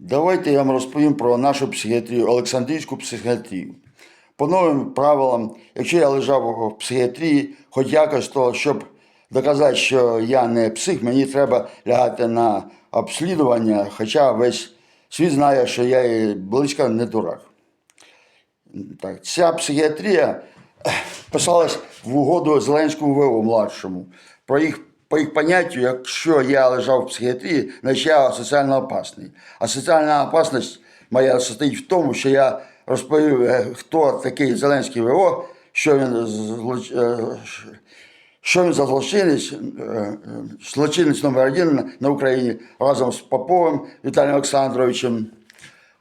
Давайте я вам розповім про нашу психіатрію, Олександрійську психіатрію. По новим правилам, якщо я лежав в психіатрії, хоч якось, то щоб доказати, що я не псих, мені треба лягати на обслідування, хоча весь світ знає, що я і близько не дурак. Так, ця психіатрія писалась в угоду Зеленському ВО младшому. Про їх, по їх поняттю, якщо я лежав в психіатрії, значить я соціально опасний. А соціальна опасність моя состоїть в тому, що я розповів, хто такий Зеленський ВО, що він, злоч- що він за злочинець, е, злочинець номер один на- Україні разом з Поповим Віталієм Олександровичем.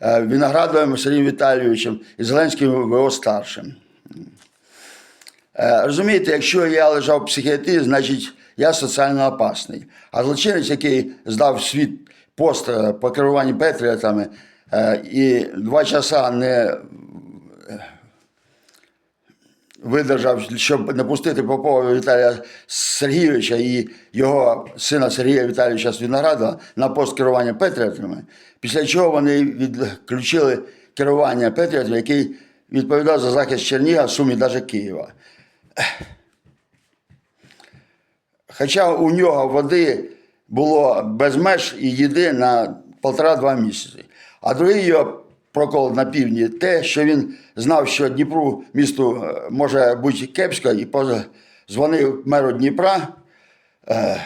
Виноградовим Сергієм Віталійовичем і Зеленським ВО старшим. Розумієте, якщо я лежав в психіатрії, значить я соціально опасний. А злочинець, який здав світ пост е, по керуванню патріотами е, і два часа не е, видержав, щоб не пустити Попова Віталія Сергійовича і його сина Сергія Віталійовича з Виноградова на пост керування Петріотами, після чого вони відключили керування Петріотами, який відповідав за захист Чернігова, Сумі, навіть Києва. Хоча у нього води було без меж і їди на півтора-два місяці. А другий його прокол на півдні те, що він знав, що Дніпру місту е, може бути кепсько, і позвонив меру Дніпра. Е,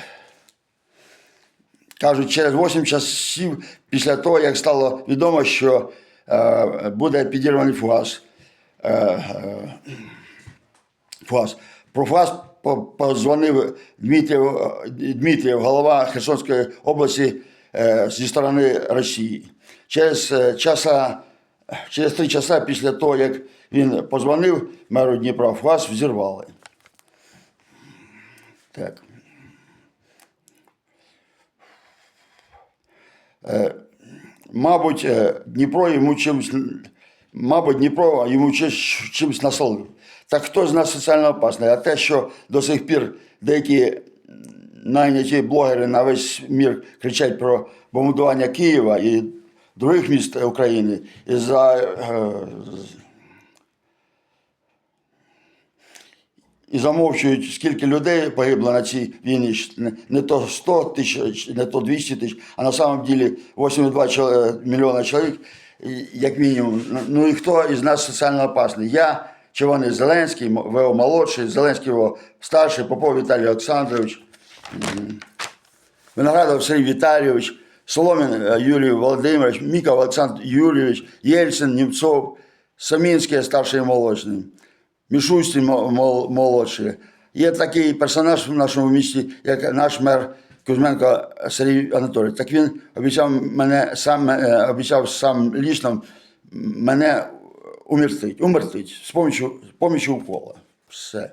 кажуть, через 8 часів після того, як стало відомо, що е, буде підірваний фугас. Е, е, фугас. Про фугас позвонив Дмитрів, Дмитрів, голова Херсонської області е, зі сторони Росії. Через, е, часа, через три часа після того, як він позвонив меру Дніпра, фугас взірвали. Так. Мабуть, е, Дніпро йому чимось, мабуть, Дніпро йому чи- чимось насолив. Так хто з нас соціально опасний? А те, що до сих пір деякі найняті блогери на весь мір кричать про бомбардування Києва і других міст України і за е, і замовчують, скільки людей погибло на цій війні. Не- то 100 тисяч, не то 200 тисяч, а на самом деле 8,2 чол- мільйона чоловік, як мінімум. Ну- Ну і хто із нас соціально опасний? Я чи вони Зеленський, ВО молодший, Зеленський ВО старший, Попов Віталій Олександрович, Виноградов Сергій Віталійович, Соломін е, Юрій Володимирович, Міков Олександр Юрійович, Єльцин, Німцов, Самінський старший і молодший. Мішустін молодший. Є такий персонаж в нашому місті, як наш мер Кузьменко Сергій Анатолійович. Так він обіцяв мене сам обіцяв сам лічно мене умертить, умертить з помічю, з помічю укола. Все.